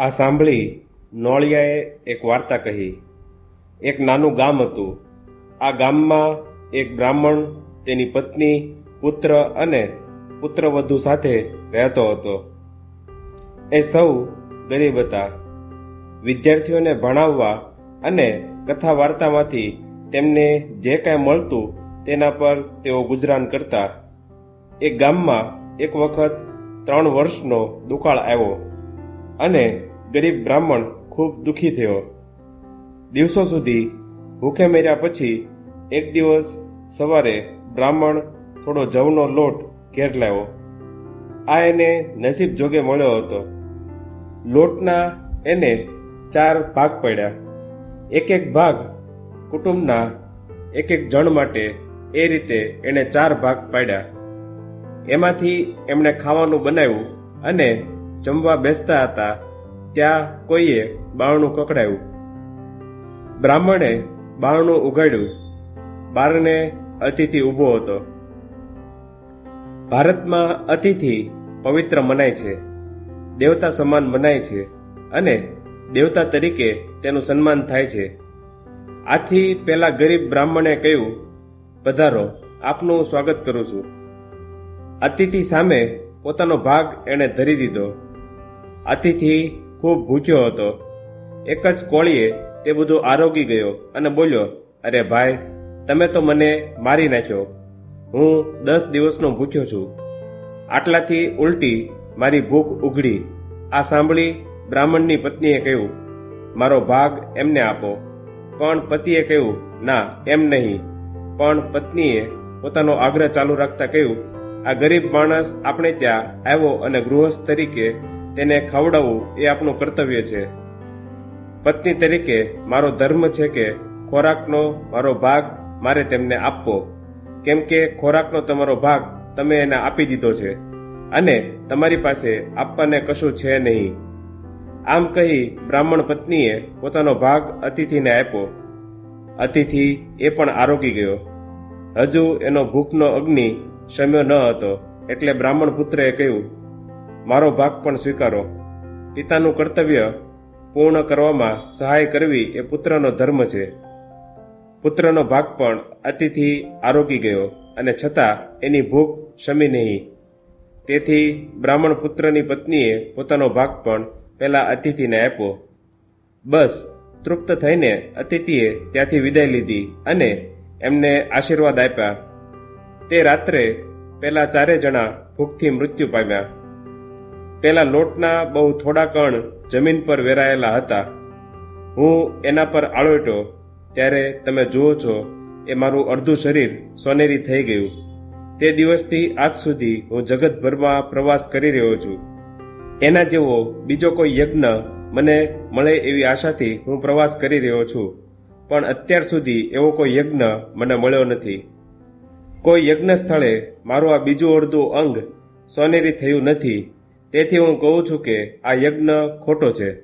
આ સાંભળી નોળિયાએ એક વાર્તા કહી. એક નાનું ગામ હતું. આ ગામમાં એક બ્રાહ્મણ તેની પત્ની, પુત્ર અને પુત્રવધુ સાથે રહેતો હતો. એ સૌ ગરીબ હતા. વિદ્યાર્થીઓને ભણાવવા અને કથા વાર્તામાંથી તેમને જે કાંઈ મળતું તેના પર તેઓ ગુજરાન કરતા. એ ગામમાં એક વખત ત્રણ વર્ષનો દુકાળ આવ્યો અને ગરીબ બ્રાહ્મણ ખૂબ દુઃખી થયો. દિવસો સુધી ભૂખે મર્યા પછી એક દિવસ સવારે બ્રાહ્મણ થોડો જવનો લોટ ઘેર લાવ્યો. આ એને નસીબ જોગે મળ્યો હતો. લોટના એને ચાર ભાગ પડ્યા. એક એક ભાગ કુટુંબના એક એક જણ માટે એ રીતે એણે ચાર ભાગ પાડ્યા. એમાંથી એમણે ખાવાનું બનાવ્યું અને જમવા બેસતા હતા. ત્યાં કોઈએ બારણું કકડાયું બ્રાહ્મણે બારણું ઉગાડ્યું બારણે અતિથિ ઊભો હતો. ભારતમાં અતિથિ પવિત્ર મનાય છે. દેવતા સમાન મનાય છે અને દેવતા તરીકે તેનું સન્માન થાય છે. આથી પેલા ગરીબ બ્રાહ્મણે કહ્યું, પધારો, આપનું સ્વાગત કરું છું. અતિથિ સામે પોતાનો ભાગ એણે ધરી દીધો. અતિથિ ખૂબ ભૂખ્યો હતો. એક જ કોળીએ તે બધું આરોગી ગયો અને બોલ્યો, અરે ભાઈ, તમે તો મને મારી નાખ્યો. હું દસ દિવસનો ભૂખ્યો છું. આટલાથી ઉલટી મારી ભૂખ ઉઘડી. આ સાંભળી બ્રાહ્મણની પત્નીએ કહ્યું, મારો ભાગ એમને આપો. પણ પતિએ કહ્યું, ના, એમ નહીં. પણ પત્નીએ પોતાનો આગ્રહ ચાલુ રાખતા કહ્યું, આ ગરીબ માણસ આપણે ત્યાં આવ્યો અને ગૃહસ્થ તરીકે તેને ખવડાવવું એ આપણું કર્તવ્ય છે. પત્ની તરીકે મારો ધર્મ છે કે ખોરાકનો મારો ભાગ મારે તેમને આપવો. કેમ કે ખોરાકનો તમારો ભાગ તમે એને આપી દીધો છે અને તમારી પાસે આપવાને કશું છે નહીં. આમ કહી બ્રાહ્મણ પત્નીએ પોતાનો ભાગ અતિથિને આપ્યો. અતિથિ એ પણ આરોગી ગયો. હજુ એનો ભૂખનો અગ્નિ શમ્યો ન હતો એટલે બ્રાહ્મણ પુત્રએ કહ્યું મારો ભાગ પણ સ્વીકારો. પિતાનું કર્તવ્ય પૂર્ણ કરવામાં સહાય કરવી એ પુત્રનો ધર્મ છે. પુત્રનો ભાગ પણ અતિથિ આરોગી ગયો અને છતાં એની ભૂખ શમી નહીં. તેથી બ્રાહ્મણ પુત્રની પત્નીએ પોતાનો ભાગ પણ પહેલાં અતિથિને આપ્યો. બસ, તૃપ્ત થઈને અતિથિએ ત્યાંથી વિદાય લીધી અને એમને આશીર્વાદ આપ્યા. તે રાત્રે પહેલાં ચારે જણા ભૂખથી મૃત્યુ પામ્યા. પેલા લોટના બહુ થોડા કણ જમીન પર વેરાયેલા હતા. હું એના પર આળોટ્યો ત્યારે તમે જુઓ છો, એ મારું અડધું શરીર સોનેરી થઈ ગયું. તે દિવસથી આજ સુધી હું જગતભરમાં પ્રવાસ કરી રહ્યો છું. એના જેવો બીજો કોઈ યજ્ઞ મને મળે એવી આશાથી હું પ્રવાસ કરી રહ્યો છું. પણ અત્યાર સુધી એવો કોઈ યજ્ઞ મને મળ્યો નથી. કોઈ યજ્ઞ સ્થળે મારું આ બીજું અડધું અંગ સોનેરી થયું નથી. તેથી હું કહું છું કે આ યજ્ઞ ખોટો છે.